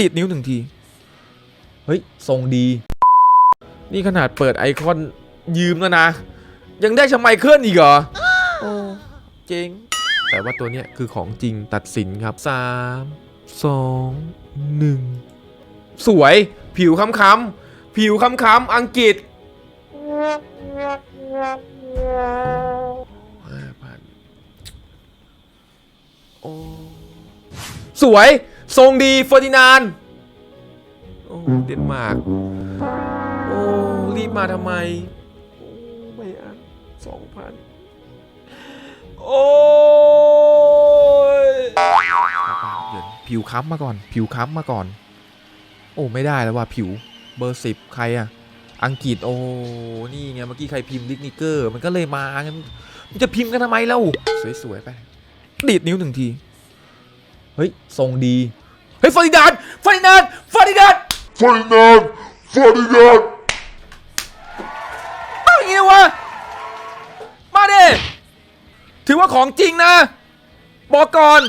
ดีดนิ้วหนึ่งที เฮ้ย ทรงดี นี่ขนาดเปิดไอคอนยืมแล้วนะ ยังได้ชไมเคิลอีกเหรอ โอ้ เจ๋ง แต่ว่าตัวเนี้ยคือของจริงตัดสินครับ 3 2 1 สวย ผิวค้ำๆผิวค้ำๆอังกฤษห้าพันโอ้ สวย ทรงดีเฟอร์ดินานโอ้เดนมาร์กโอ้รีบมาทำไมโอ้ไม่อันสองพันโอ้ยผิวค้ำมาก่อน ผิวค้ำมาก่อน โอ้ไม่ได้แล้วว่าผิวเบอร์สิบใครอะอังกฤษโอ้นี่ไงเมื่อกี้ใครพิมพ์ลิกนิเกอร์ มันก็เลยมางั้นมันจะพิมพ์กันทำไมเล่าสวยๆไปดีดนิ้วหนึ่งที เฮ้ย ทรงดี ฮ้ยฟอร์ดินานด์ฟอร์ดินานด์ฟอร์ดินานด์ Ferdinand! Ferdinand! ต้องอย่างงี้วะมาดิถือว่าของจริงนะ บอกก่อน